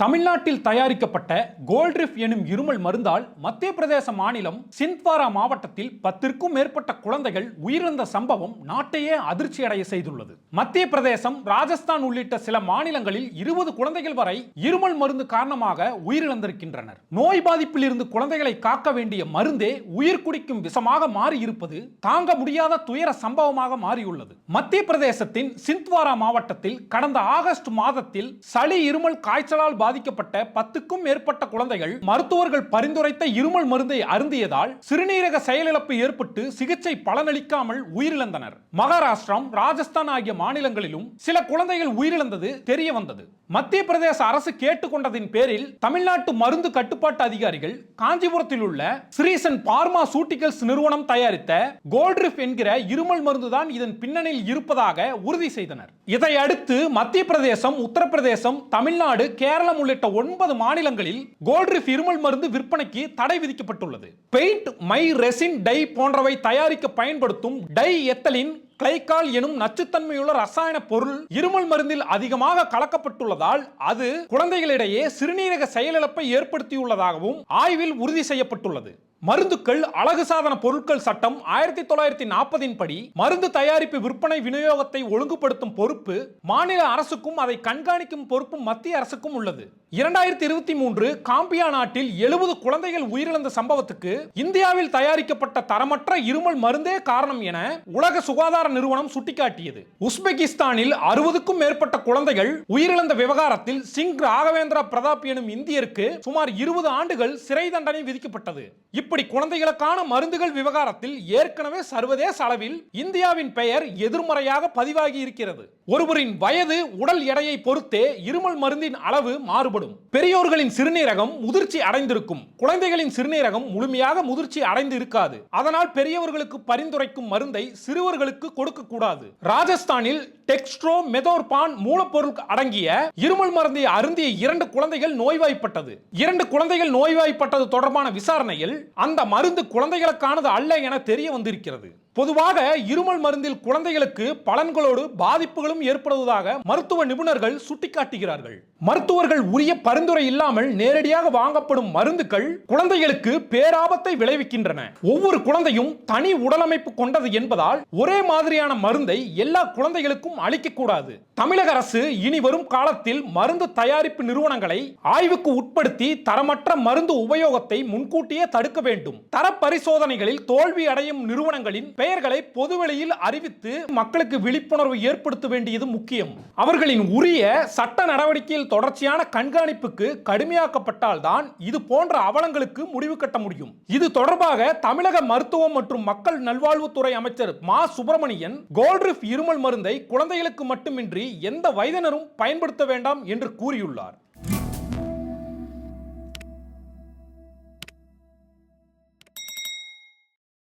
தமிழ்நாட்டில் தயாரிக்கப்பட்ட கோல்ட்ரிஃப் எனும் இருமல் மருந்தால் மத்திய பிரதேச மாநிலம் சிந்த்வாரா மாவட்டத்தில் பத்திற்கும் மேற்பட்ட குழந்தைகள் உயிரிழந்த சம்பவம் நாட்டையே அதிர்ச்சியடைய செய்துள்ளது. மத்திய பிரதேசம் ராஜஸ்தான் உள்ளிட்ட சில மாநிலங்களில் இருபது குழந்தைகள் வரை இருமல் மருந்து காரணமாக உயிரிழந்திருக்கின்றனர். நோய் பாதிப்பில் இருந்து குழந்தைகளை காக்க வேண்டிய மருந்தே உயிர் குடிக்கும் விஷமாக மாறி இருப்பது தாங்க முடியாத துயர சம்பவமாக மாறியுள்ளது. மத்திய பிரதேசத்தின் சிந்த்வாரா மாவட்டத்தில் கடந்த ஆகஸ்ட் மாதத்தில் சளி இருமல் காய்ச்சலால் பாதிக்கப்பட்ட பத்துக்கும் மேற்பட்ட குழந்தைகள் மருத்துவர்கள் பரிந்துரைத்த இருமல் மருந்தை அருந்தியதால் சிறுநீரக செயலிழப்பு ஏற்பட்டு சிகிச்சை பலனளிக்காமல் உயிரிழந்தனர். மகாராஷ்டிரம் ராஜஸ்தான் ஆகிய மாநிலங்களிலும் சில குழந்தைகள் உயிரிழந்தது தெரிய வந்தது. மத்திய பிரதேச அரசு கேட்டுக்கொண்டதின் பேரில் தமிழ்நாட்டு மருந்து கட்டுப்பாட்டு அதிகாரிகள் காஞ்சிபுரத்தில் உள்ள ஸ்ரீசன் பார்மாசூட்டிகல்ஸ் நிறுவனம் தயாரித்த கோல்ட்ரிஃப் என்கிற இருமல் மருந்துதான் இதன் பின்னணியில் இருப்பதாக உறுதி செய்தனர். இதையடுத்து மத்திய பிரதேசம் உத்தரப்பிரதேசம் தமிழ்நாடு கேரளம் உள்ளிட்ட ஒன்பது மாநிலங்களில் கோல்ட்ரிஃப் இருமல் மருந்து விற்பனைக்கு தடை விதிக்கப்பட்டுள்ளது. பெயிண்ட் மை ரெசின் டை போன்றவை தயாரிக்க பயன்படுத்தும் டை எத்தலின் கிளைக்கால் எனும் நச்சுத்தன்மையுள்ள ரசாயன பொருள் இருமல் மருந்தில் அதிகமாக கலக்கப்பட்டுள்ளதால் அது குழந்தைகளிடையே சிறுநீரக செயலிழப்பை ஏற்படுத்தியுள்ளதாகவும் ஆய்வில் உறுதி செய்யப்பட்டுள்ளது. மருந்துக்கள் அழகு சாதன பொருட்கள் சட்டம் ஆயிரத்தி தொள்ளாயிரத்தி நாற்பதின் படி மருந்து தயாரிப்பு விற்பனை விநியோகத்தை ஒழுங்குபடுத்தும் பொறுப்பு மாநில அரசுக்கும் அதை கண்காணிக்கும் பொறுப்பும் மத்திய அரசுக்கும் உள்ளது. இரண்டாயிரத்தி இருபத்தி மூன்று காம்பியா நாட்டில் எழுபது குழந்தைகள் உயிரிழந்த சம்பவத்துக்கு இந்தியாவில் தயாரிக்கப்பட்ட தரமற்ற இருமல் மருந்தே காரணம் என உலக சுகாதார நிறுவனம் சுட்டிக்காட்டியது. உஸ்பெகிஸ்தானில் அறுபதுக்கும் மேற்பட்ட குழந்தைகள் உயிரிழந்த விவகாரத்தில் சிங் ராகவேந்திரா பிரதாப் எனும் இந்தியருக்கு சுமார் இருபது ஆண்டுகள் சிறை தண்டனை விதிக்கப்பட்டது. இப்படி குழந்தைகளுக்கான மருந்துகள் விவகாரத்தில் ஏற்கனவே சர்வதேச அளவில் இந்தியாவின் பெயர் எதிர்மறையாக பதிவாகி இருக்கிறது. ஒருவரின் வயது உடல் எடையை பொறுத்தே இருமல் மருந்தின் அளவு மாறுபடும். பெரியோர்களின் சிறுநீரகம் முதிர்ச்சி அடைந்திருக்கும். குழந்தைகளின் சிறுநீரகம் முழுமையாக முதிர்ச்சி அடைந்து இருக்காது அதனால் பெரியவர்களுக்கு பரிந்துரைக்கும் மருந்தை சிறுவர்களுக்கு கொடுக்க கூடாது ராஜஸ்தானில் டெக்ஸ்ட்ரோ மெதோர்பான் மூலப்பொருள் அடங்கிய இருமல் மருந்தை அருந்திய இரண்டு குழந்தைகள் நோய்வாய்ப்பட்டது. இரண்டு குழந்தைகள் நோய்வாய்ப்பட்டது தொடர்பான விசாரணையில் அந்த மருந்து குழந்தைகளுக்கானது அல்ல என தெரிய வந்திருக்கிறது. பொதுவாக இருமல் மருந்தில் குழந்தைகளுக்கு பலன்களோடு பாதிப்புகளும் ஏற்படுவதாக மருத்துவ நிபுணர்கள் சுட்டிக்காட்டுகிறார்கள். மருத்துவர்கள் உரிய பரிந்துரை இல்லாமல் நேரடியாக வாங்கப்படும் மருந்துகள் குழந்தைகளுக்கு பேராபத்தை விளைவிக்கின்றன. ஒவ்வொரு குழந்தையும் தனி உடலமைப்பு கொண்டது என்பதால் ஒரே மாதிரியான மருந்தை எல்லா குழந்தைகளுக்கும் அளிக்கக்கூடாது. தமிழக அரசு இனி வரும் காலத்தில் மருந்து தயாரிப்பு நிறுவனங்களை ஆய்வுக்கு உட்படுத்தி தரமற்ற மருந்து உபயோகத்தை முன்கூட்டியே தடுக்க வேண்டும். தர பரிசோதனைகளில் தோல்வி அடையும் நிறுவனங்களின் பெயர்களை பொதுவெளியில் அறிவித்து மக்களுக்கு விழிப்புணர்வு ஏற்படுத்த வேண்டியது முக்கியம். அவர்களின் உரிய சட்ட நடவடிக்கையில் தொடர்ச்சியான கண்காணிப்புக்கு கடுமையாக்கப்பட்டால்தான் இது போன்ற அவலங்களுக்கு முடிவு கட்ட முடியும். இது தொடர்பாக தமிழக மருத்துவம் மற்றும் மக்கள் நல்வாழ்வுத்துறை அமைச்சர் மா. சுப்பிரமணியன் கோல்ட்ரிஃப் இருமல் மருந்தை குழந்தைகளுக்கு மட்டுமின்றி எந்த வயதினரும் பயன்படுத்த வேண்டாம் என்று கூறியுள்ளார்.